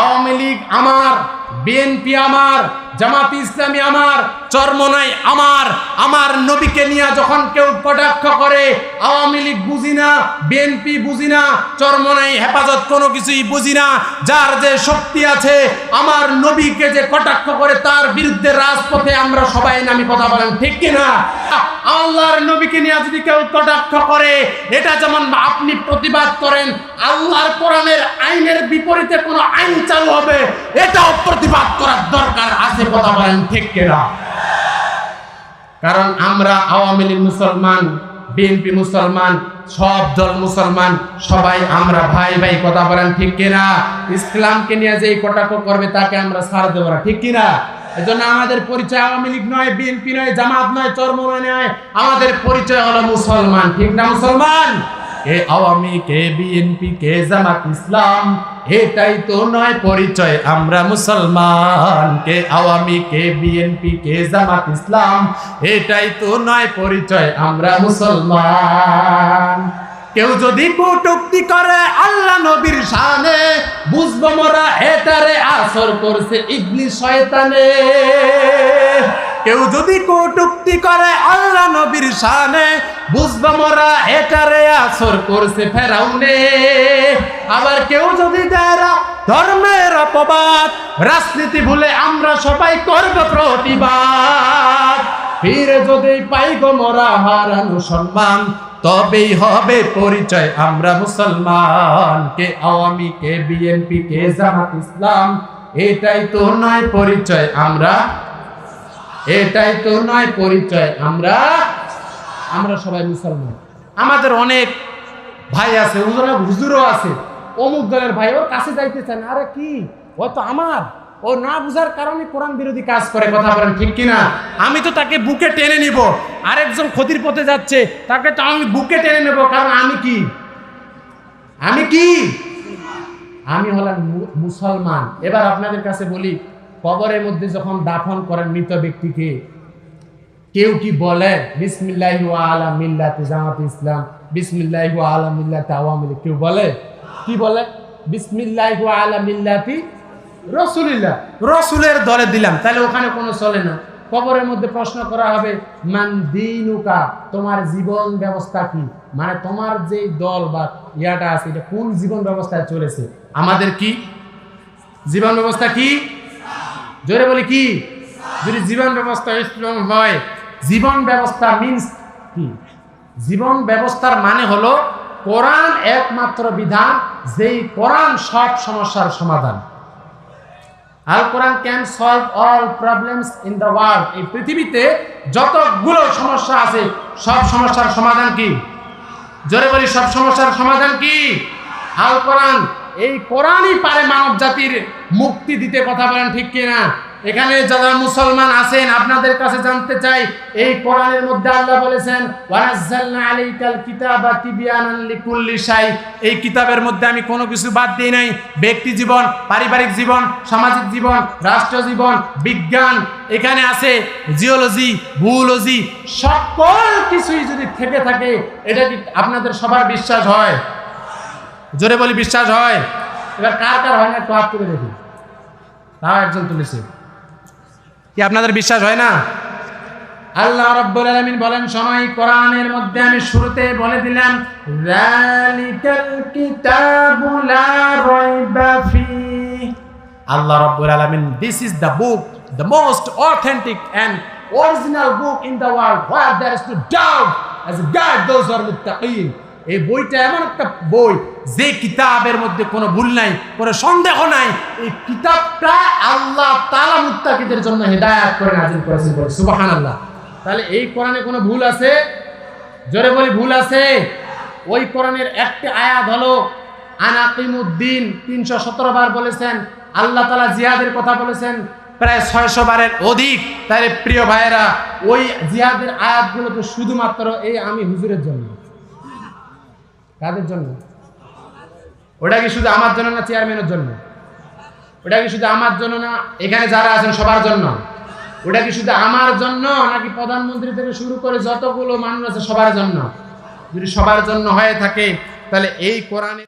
আওয়ামী লীগ আমার, বিএনপি আমার, জামাত ইসলামী আমার, চরমনাই আমার আমার নবীকে নিয়ে যখন কেউ কটাক্ষ করে, আওয়ামী লীগ বুঝি না, বিএনপি বুঝি না, চরমনাই হেফাজত কোনো কিছুই বুঝি না, যার যে শক্তি আছে, আমার নবীকে যে কটাক্ষ করে তার বিরুদ্ধে রাজপথে আমরা সবাই নামি কথা বলেন, ঠিক কিনা? আল্লাহর নবীকে নিয়ে যদি কেউ কটাক্ষ করে, এটা যেমন আপনি প্রতিবাদ করেন, আল্লাহর কোরআনের আইনের বিপরীতে কোনো আইন চালু হবে, এটাও প্রতিবাদ করার দরকার আছে কথা বলেন ঠিক কিনা? কারণ আমরা আওয়ামী লীগ মুসলমান, বিএনপি মুসলমান, সব দল মুসলমান, সবাই আমরা ভাই ভাই, কথা বলেন ঠিক কিনা? ইসলামকে নিয়ে যেই কটাক্ষ করবে, তাকে আমরা ছাড় দেবো না, ঠিক কিনা? এজন্য আমাদের পরিচয় আওয়ামী লীগ নয়, বিএনপি নয়, জামাত নয় চরমনা নয়। আমাদের পরিচয় হলো মুসলমান, ঠিক না মুসলমান? কে আওয়ামী, কে বিএনপি, কে জামাত ইসলাম, এটাই তো নয় পরিচয়, আমরা মুসলমান। কে আওয়ামী, কে বিএনপি, কে জামাত ইসলাম, এটাই তো নয় পরিচয়, আমরা মুসলমান। কেউ যদি কটুক্তি করে আল্লাহ নবীর শানে, বুঝব মোরা আসর করছে ইবলিশ শয়তানে। কেউ যদি কটুক্তি করে আল্লাহ নবীর শানে, বুঝব মোরা এটারে আসর করছে ফেরাউনে। আবার কেউ যদি দেরা ধর্মের অপবাদ, রাজনীতি ভুলে আমরা সবাই করব প্রতিবাদ। ফিরে যদি পাই গো মোরা হারানো সম্মান, তবেই হবে পরিচয় আমরা মুসলমান। কে আওয়ামী, কে বিএনপি, কে জামাত ইসলাম এটাই তো নয় পরিচয়, আমরা এটাই তো নয় পরিচয়, আমরা আমরা সবাই মুসলমান। আমাদের অনেক ভাই আছে, হুজুরা হুজুরও আছে। অমুক দলের ভাই, ওর কাছে যাইতে চান আরে কি? ও তো আমার। ও না বুঝার কারণে কোরআন বিরোধী কাজ করে, কথা বলেন ঠিক কিনা? আমি তো তাকে বুকে টেনে নিব। আরেকজন ক্ষতির পথে যাচ্ছে, তাকে তো আমি বুকে টেনে নেব, কারণ আমি কি? আমি কি? আমি হলাম মুসলমান। এবার আপনাদের কাছে বলি কবরের মধ্যে যখন দাফন করেন মৃত ব্যক্তিকে কেউ কি বলে বিসমিল্লাহ আলা মিল্লাতে জামাত ইসলাম বিসমিল্লাহ আলা মিল্লাতে আওয়ামী লীগ কেউ বলে? কি বলে? বিসমিল্লাহ আলা মিল্লাতি রসুলিল্লাহ রসুলের দলে দিলাম। তাহলে ওখানে কোনো চলে না। কবরের মধ্যে প্রশ্ন করা হবে মান দিনুকা তোমার জীবন ব্যবস্থা কি? মানে তোমার যে দল বা ইয়াটা আছে এটা কোন জীবন ব্যবস্থায় চলেছে? আমাদের কি? জীবন ব্যবস্থা কি? জোরে বলি কি? যদি জীবন ব্যবস্থা স্ট্রং হয়, জীবন ব্যবস্থা মিন্স কি? জীবন ব্যবস্থার মানে হলো কোরআন একমাত্র বিধান, যেই কোরআন সব সমস্যার সমাধান। Al Quran can solve all problems in the world এই পৃথিবীতে যতগুলো সমস্যা আছে, সব সমস্যার সমাধান কি? জোরে বলি, সব সমস্যার সমাধান কি? আল কোরআন এই কোরআনই পারে মানব জাতির মুক্তি দিতে কথা বলেন ঠিক কিনা? এখানে যারা মুসলমান আছেন, আপনাদের কাছে জানতে চাই, এই কোরআনের মধ্যে আল্লাহ বলেছেন আলাইকাল কিতাবা লিকুল্লি শাই এই কিতাবের মধ্যে আমি কোনো কিছু বাদ দিই নাই। ব্যক্তি জীবন, পারিবারিক জীবন, সামাজিক জীবন, রাষ্ট্র জীবন, বিজ্ঞান, এখানে আছে জিওলজি ভূলজি সকল কিছুই যদি থেকে থাকে, এটা কি আপনাদের সবার বিশ্বাস হয়? জোরে বলি বিশ্বাস হয়? এবার কার কার হয় না একটু হাত তুলে দেখি। তাও একজন তুলেছে। কি আপনাদের বিশ্বাস হয় না? আল্লাহ রাব্বুল আলামিন বলেন সময় কোরআনের মধ্যে আমি শুরুতে বলে দিলাম যালিকাল কিতাবু লা রাইবা ফি আল্লাহ রাব্বুল আলামিন this is the book the most authentic and original book in the world where there is no doubt as guide those are মুত্তাকিন এই বইটা এমন একটা বই যে কিতাবের মধ্যে কোনো ভুল নাই, কোনো সন্দেহ নাই। এই কিতাবটা আল্লাহ তালা মুত্তাকিদের জন্য হেদায়াত করে নাজিল করেছেন বলে সুবাহান আল্লাহ তাহলে এই কোরআনে কোনো ভুল আছে? জোরে বলি, ভুল আছে। ওই কোরআনের একটি আয়াত হলো আনাকিমুদ্দিন তিনশো সতেরো বার বলেছেন। আল্লাহ তালা জিহাদের কথা বলেছেন, প্রায় ছয়শো বারের অধিক। তাহলে প্রিয় ভাইয়েরা, ওই জিহাদের আয়াতগুলো তো শুধুমাত্র এই আমি হুজুরের জন্য। কাদের জন্য? ওটা কি শুধু আমার জন্য না চেয়ারম্যানের জন্য? ওটা কি শুধু আমার জন্য না এখানে যারা আছেন সবার জন্য? ওটা কি শুধু আমার জন্য নাকি প্রধানমন্ত্রী থেকে শুরু করে যতগুলো মানুষ আছে সবার জন্য? যদি সবার জন্য হয়ে থাকে, তাহলে এই কোরআনে